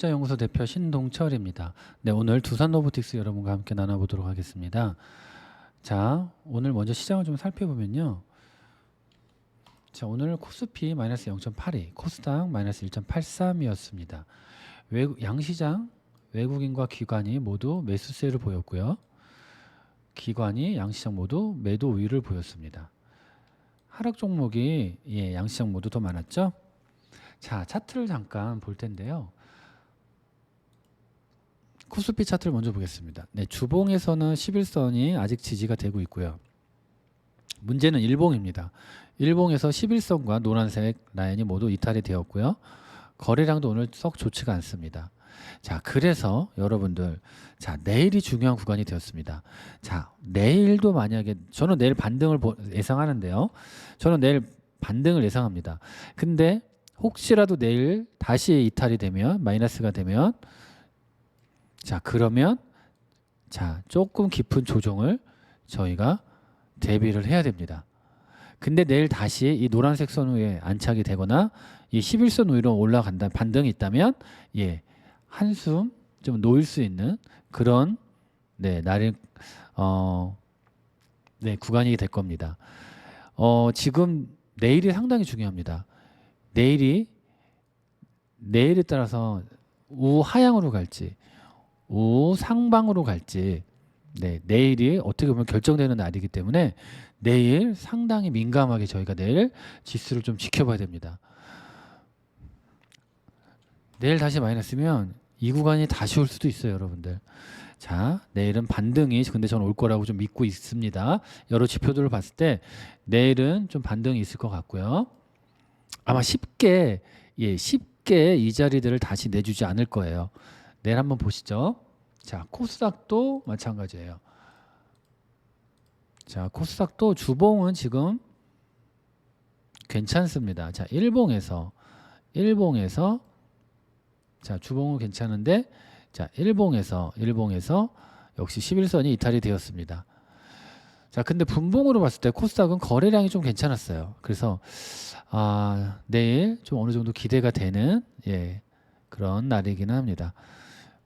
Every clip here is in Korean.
투자연구소 대표 신동철입니다. 네, 오늘 두산 로보틱스 여러분과 함께 나눠보도록 하겠습니다. 자, 오늘 먼저 시장을 좀 살펴보면요. 자, 오늘 코스피 마이너스 0.82, 코스닥 마이너스 1.83이었습니다. 외국 양시장 외국인과 기관이 모두 매수세를 보였고요. 기관이 양시장 모두 매도 우위를 보였습니다. 하락 종목이 예, 양시장 모두 더 많았죠. 자, 차트를 잠깐 볼 텐데요. 코스피 차트를 먼저 보겠습니다. 네, 주봉에서는 11선이 아직 지지가 되고 있고요. 문제는 일봉입니다. 일봉에서 11선과 노란색 라인이 모두 이탈이 되었고요. 거래량도 오늘 썩 좋지가 않습니다. 자, 그래서 여러분들, 자, 내일이 중요한 구간이 되었습니다. 자, 내일도 만약에, 저는 내일 반등을 보- 예상하는데요. 저는 내일 반등을 예상합니다. 근데 혹시라도 내일 다시 이탈이 되면, 마이너스가 되면, 자, 그러면, 자, 조금 깊은 조정을 저희가 대비를 해야 됩니다. 근데 내일 다시 이 노란색 선 위에 안착이 되거나 이 11선 위로 올라간다 반등이 있다면 예 한숨 좀 놓을 수 있는 그런 네 날이 어네 구간이 될 겁니다. 어 지금 내일이 상당히 중요합니다. 내일이 내일에 따라서 우하향으로 갈지 우 상방으로 갈지 네 내일이 어떻게 보면 결정되는 날이기 때문에 내일 상당히 민감하게 저희가 내일 지수를 좀 지켜봐야 됩니다. 내일 다시 마이너스면 이 구간이 다시 올 수도 있어요, 여러분들. 자, 내일은 반등이 근데 저는 올 거라고 좀 믿고 있습니다. 여러 지표들을 봤을 때 내일은 좀 반등이 있을 것 같고요. 아마 쉽게 예, 쉽게 이 자리들을 다시 내주지 않을 거예요. 내일 한번 보시죠. 자, 코스닥도 마찬가지예요. 자, 코스닥도 주봉은 지금 괜찮습니다. 자, 일봉에서 일봉에서 자, 주봉은 괜찮은데 자, 일봉에서 일봉에서 역시 11선이 이탈이 되었습니다. 자, 근데 분봉으로 봤을 때 코스닥은 거래량이 좀 괜찮았어요. 그래서 아, 내일 좀 어느 정도 기대가 되는 예, 그런 날이기는 합니다.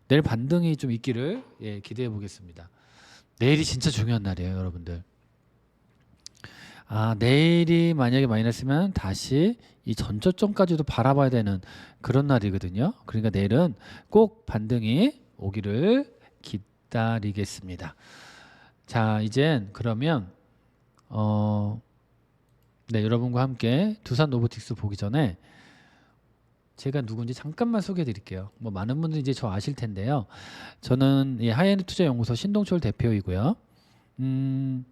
내일 반등이 좀 있기를 예, 기대해 보겠습니다. 내일이 진짜 중요한 날이에요, 여러분들. 아, 내일이 만약에 마이너스면 다시 이 전저점까지도 바라봐야 되는 그런 날이거든요. 그러니까 내일은 꼭 반등이 오기를 기다리겠습니다. 자, 이젠 그러면 어 네, 여러분과 함께 두산 로보틱스 보기 전에 제가 누군지 잠깐만 소개해 드릴게요. 뭐 많은 분들이 이제 저 아실 텐데요. 저는 이 하이엔드 투자 연구소 신동철 대표이고요. 음,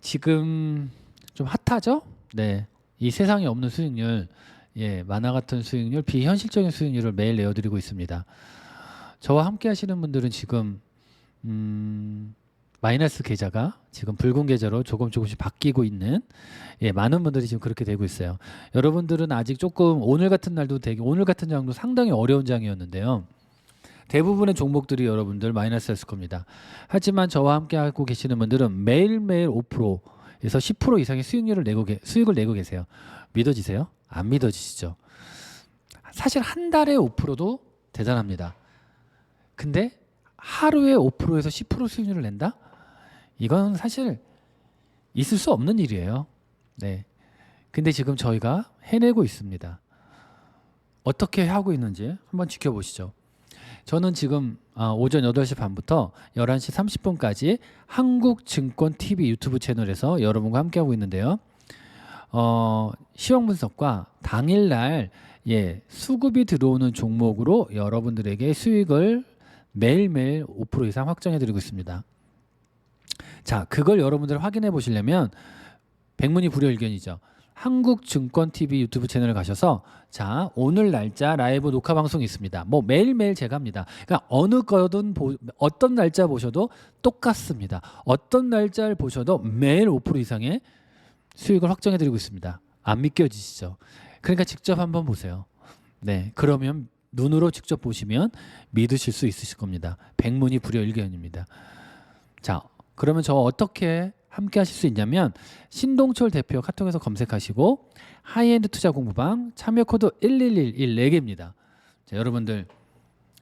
지금 좀 핫하죠? 네. 이 세상에 없는 수익률, 예, 만화 같은 수익률, 비현실적인 수익률을 매일 내어드리고 있습니다. 저와 함께 하시는 분들은 지금, 음, 마이너스 계좌가 지금 붉은 계좌로 조금 조금씩 바뀌고 있는 예, 많은 분들이 지금 그렇게 되고 있어요. 여러분들은 아직 조금 오늘 같은 날도 되게 오늘 같은 장도 상당히 어려운 장이었는데요. 대부분의 종목들이 여러분들 마이너스였을 겁니다. 하지만 저와 함께 하고 계시는 분들은 매일매일 5%에서 10% 이상의 수익률을 내고 계, 수익을 내고 계세요. 믿어지세요? 안 믿어지시죠? 사실 한 달에 5%도 대단합니다. 근데 하루에 5%에서 10% 수익률을 낸다? 이건 사실 있을 수 없는 일이에요. 네. 근데 지금 저희가 해내고 있습니다. 어떻게 하고 있는지 한번 지켜보시죠. 저는 지금 아, 오전 8시 반부터 11시 30분까지 한국증권TV 유튜브 채널에서 여러분과 함께하고 있는데요. 어, 시황 분석과 당일날 예, 수급이 들어오는 종목으로 여러분들에게 수익을 매일매일 5% 이상 확정해 드리고 있습니다. 자, 그걸 여러분들 확인해 보시려면 백문이 불여일견이죠. 한국증권TV 유튜브 채널을 가셔서 자 오늘 날짜 라이브 녹화 방송이 있습니다. 뭐 매일매일 제가 합니다. 그러니까 어느 거든 보, 어떤 날짜 보셔도 똑같습니다. 어떤 날짜를 보셔도 매일 5% 이상의 수익을 확정해 드리고 있습니다. 안 믿겨지시죠? 그러니까 직접 한번 보세요. 네, 그러면 눈으로 직접 보시면 믿으실 수 있으실 겁니다. 백문이 불여일견입니다. 자, 그러면 저 어떻게 함께 하실 수 있냐면 신동철 대표 카톡에서 검색하시고 하이엔드 투자 공부방 참여 코드 1111 4개입니다. 자, 여러분들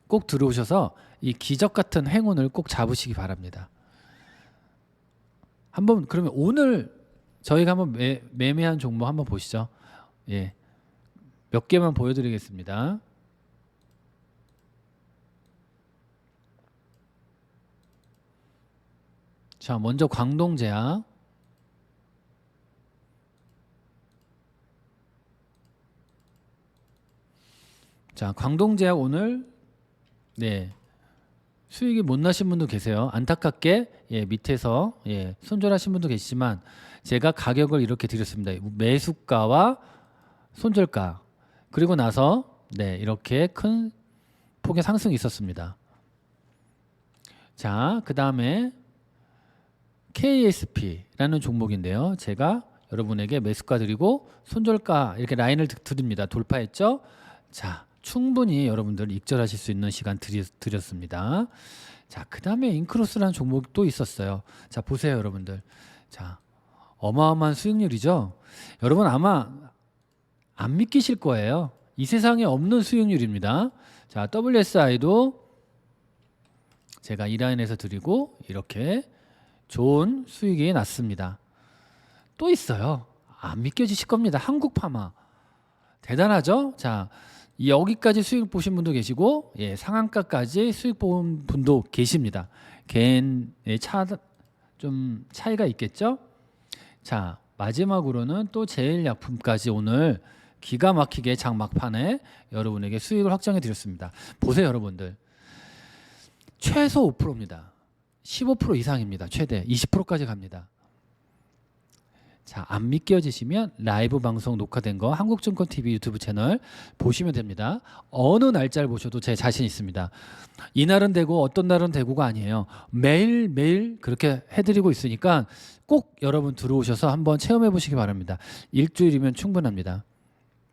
꼭 들어오셔서 이 기적 같은 행운을 꼭 잡으시기 바랍니다. 한번 그러면 오늘 저희가 한번 매, 매매한 종목 한번 보시죠. 예. 몇 개만 보여드리겠습니다. 자, 먼저 광동제약. 자, 광동제약 오늘 네 수익이 못 나신 분도 계세요. 안타깝게 예, 밑에서 예, 손절하신 분도 계시지만 제가 가격을 이렇게 드렸습니다. 매수가와 손절가 그리고 나서 네 이렇게 큰 폭의 상승이 있었습니다. 자, 그 다음에 KSP라는 종목인데요. 제가 여러분에게 매수가 드리고 손절가 이렇게 라인을 드- 드립니다. 돌파했죠? 자, 충분히 여러분들 익절하실 수 있는 시간 드리, 드렸 습니다. 자, 그 다음에 인크로스라는 종목이 또 있었어요. 자, 보세요, 여러분들. 자, 어마어마한 수익률이죠? 여러분 아마 안 믿기실 거예요. 이 세상에 없는 수익률입니다. 자, WSI도 제가 이 라인에서 드리고 이렇게 좋은 수익이 났습니다. 또 있어요. 안 믿겨지실 겁니다. 한국 파마 대단하죠? 자 여기까지 수익 보신 분도 계시고 예, 상한가까지 수익 본 분도 계십니다. 개인의 차 좀 차이가 있겠죠? 자 마지막으로는 또 제일 약품까지 오늘 기가 막히게 장 막판에 여러분에게 수익을 확정해 드렸습니다. 보세요, 여러분들. 최소 5%입니다. 15% 이상입니다. 최대 20%까지 갑니다. 자, 안 믿겨지시면 라이브 방송 녹화된 거 한국증권 TV 유튜브 채널 보시면 됩니다. 어느 날짜를 보셔도 제 자신 있습니다. 이날은 되고 어떤 날은 되고가 아니에요. 매일 매일 그렇게 해드리고 있으니까 꼭 여러분 들어오셔서 한번 체험해 보시기 바랍니다. 일주일이면 충분합니다.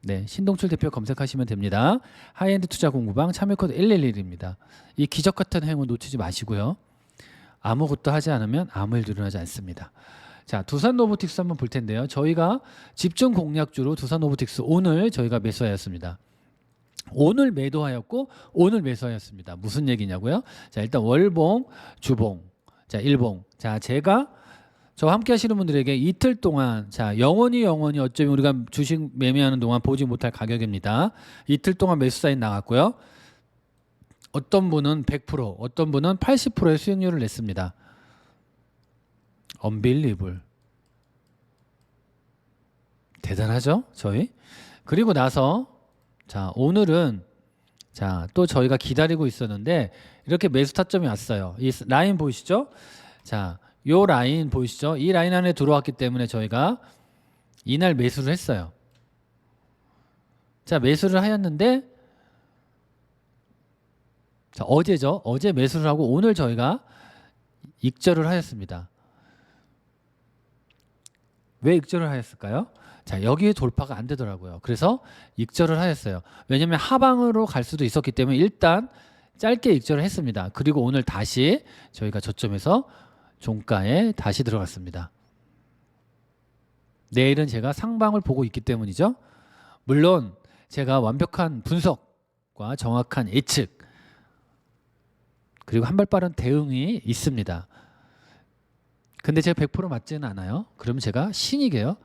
네, 신동철 대표 검색하시면 됩니다. 하이엔드 투자 공부방 참여 코드 111입니다. 이 기적 같은 행운 놓치지 마시고요. 아무것도 하지 않으면 아무 일도 일어나지 않습니다. 자, 두산 로보틱스 한번 볼 텐데요. 저희가 집중 공략주로 두산 로보틱스 오늘 저희가 매수하였습니다. 오늘 매도하였고 오늘 매수하였습니다. 무슨 얘기냐고요? 자, 일단 월봉, 주봉, 자, 일봉. 자, 제가 저와 함께 하시는 분들에게 이틀 동안 자 영원히 영원히 어쩌면 우리가 주식 매매하는 동안 보지 못할 가격입니다. 이틀 동안 매수 사인 나갔고요. 어떤 분은 100%, 어떤 분은 80%의 수익률을 냈습니다. 언빌리블. 대단하죠? 저희. 그리고 나서 자, 오늘은 자, 또 저희가 기다리고 있었는데 이렇게 매수 타점이 왔어요. 이 라인 보이시죠? 자, 요 라인 보이시죠? 이 라인 안에 들어왔기 때문에 저희가 이날 매수를 했어요. 자, 매수를 하였는데 자, 어제죠. 어제 매수를 하고 오늘 저희가 익절을 하였습니다. 왜 익절을 하였을까요? 자, 여기에 돌파가 안 되더라고요. 그래서 익절을 하였어요. 왜냐면 하방으로 갈 수도 있었기 때문에 일단 짧게 익절을 했습니다. 그리고 오늘 다시 저희가 저점에서 종가에 다시 들어갔습니다. 내일은 제가 상방을 보고 있기 때문이죠. 물론 제가 완벽한 분석과 정확한 예측 그리고 한 발 빠른 대응이 있습니다. 근데 제가 100% 맞지는 않아요. 그럼 제가 신이게요.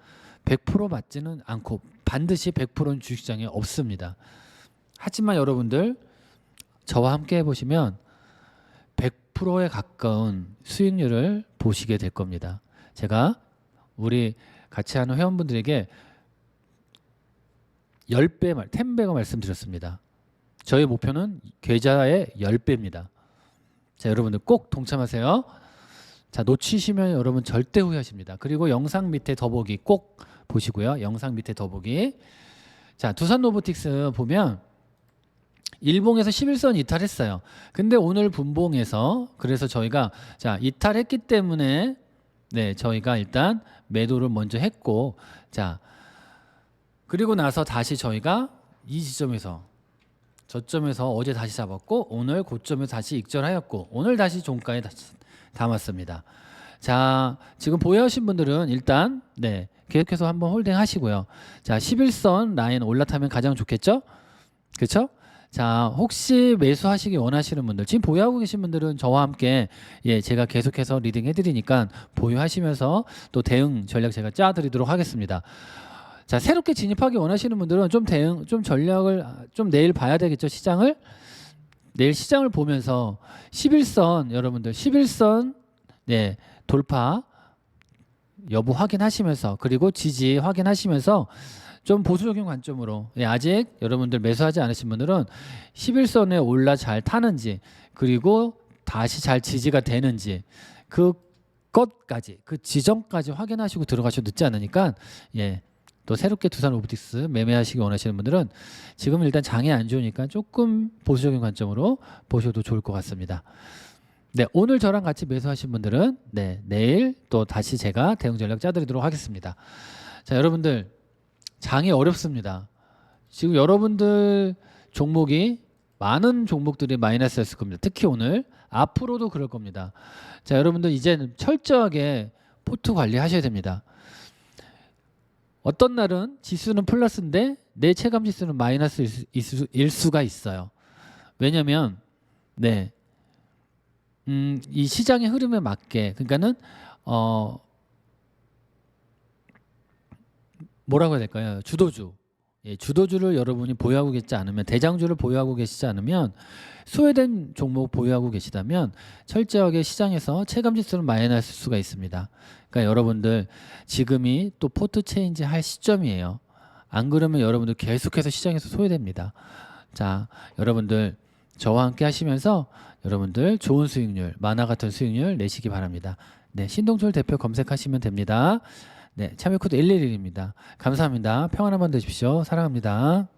100% 맞지는 않고 반드시 100%는 주식시장에 없습니다. 하지만 여러분들 저와 함께 해보시면 100%에 가까운 수익률을 보시게 될 겁니다. 제가 우리 같이 하는 회원분들에게 10배, 말, 10배가 말씀드렸습니다. 저희 목표는 계좌의 10배입니다. 자, 여러분들 꼭 동참하세요. 자, 놓치시면 여러분 절대 후회하십니다. 그리고 영상 밑에 더보기 꼭 보시고요. 영상 밑에 더보기. 자, 두산 로보틱스 보면 일봉에서 11선 이탈했어요. 근데 오늘 분봉에서 그래서 저희가 자, 이탈했기 때문에 네, 저희가 일단 매도를 먼저 했고 자, 그리고 나서 다시 저희가 이 지점에서 저점에서 어제 다시 잡았고 오늘 고점에서 다시 익절하였고 오늘 다시 종가에 담았습니다. 자, 지금 보유하신 분들은 일단 네, 계속해서 한번 홀딩 하시고요. 자, 11선 라인 올라타면 가장 좋겠죠? 그렇죠? 자, 혹시 매수하시기 원하시는 분들, 지금 보유하고 계신 분들은 저와 함께 예, 제가 계속해서 리딩 해드리니까 보유하시면서 또 대응 전략 제가 짜드리도록 하겠습니다. 자, 새롭게 진입하기 원하시는 분들은 좀 대응, 좀 전략을 좀 내일 봐야 되겠죠, 시장을. 내일 시장을 보면서 11선 여러분들 11선 네, 돌파 여부 확인하시면서 그리고 지지 확인하시면서 좀 보수적인 관점으로 예, 아직 여러분들 매수하지 않으신 분들은 11선에 올라 잘 타는지 그리고 다시 잘 지지가 되는지 그 것까지 그 지점까지 확인하시고 들어가셔도 늦지 않으니까 예. 또 새롭게 두산 오브틱스 매매하시기 원하시는 분들은 지금 일단 장이 안 좋으니까 조금 보수적인 관점으로 보셔도 좋을 것 같습니다. 네, 오늘 저랑 같이 매수하신 분들은 네, 내일 또 다시 제가 대응 전략 짜드리도록 하겠습니다. 자, 여러분들 장이 어렵습니다. 지금 여러분들 종목이 많은 종목들이 마이너스였을 겁니다. 특히 오늘 앞으로도 그럴 겁니다. 자, 여러분들 이제는 철저하게 포트 관리하셔야 됩니다. 어떤 날은 지수는 플러스인데 내 체감 지수는 마이너스일 수- 수- 일 수가 있어요. 왜냐면 네. 음, 이 시장의 흐름에 맞게 그러니까는 어 뭐라고 해야 될까요? 주도주. 예, 주도주를 여러분이 보유하고 계시지 않으면 대장주를 보유하고 계시지 않으면 소외된 종목 보유하고 계시다면 철저하게 시장에서 체감 지수를 마이너스 수가 있습니다. 그러니까 여러분들 지금이 또 포트 체인지 할 시점이에요. 안 그러면 여러분들 계속해서 시장에서 소외됩니다. 자, 여러분들 저와 함께 하시면서 여러분들 좋은 수익률, 만화 같은 수익률 내시기 바랍니다. 네, 신동철 대표 검색하시면 됩니다. 네, 참여 코드 111입니다. 감사합니다. 평안한 밤 되십시오. 사랑합니다.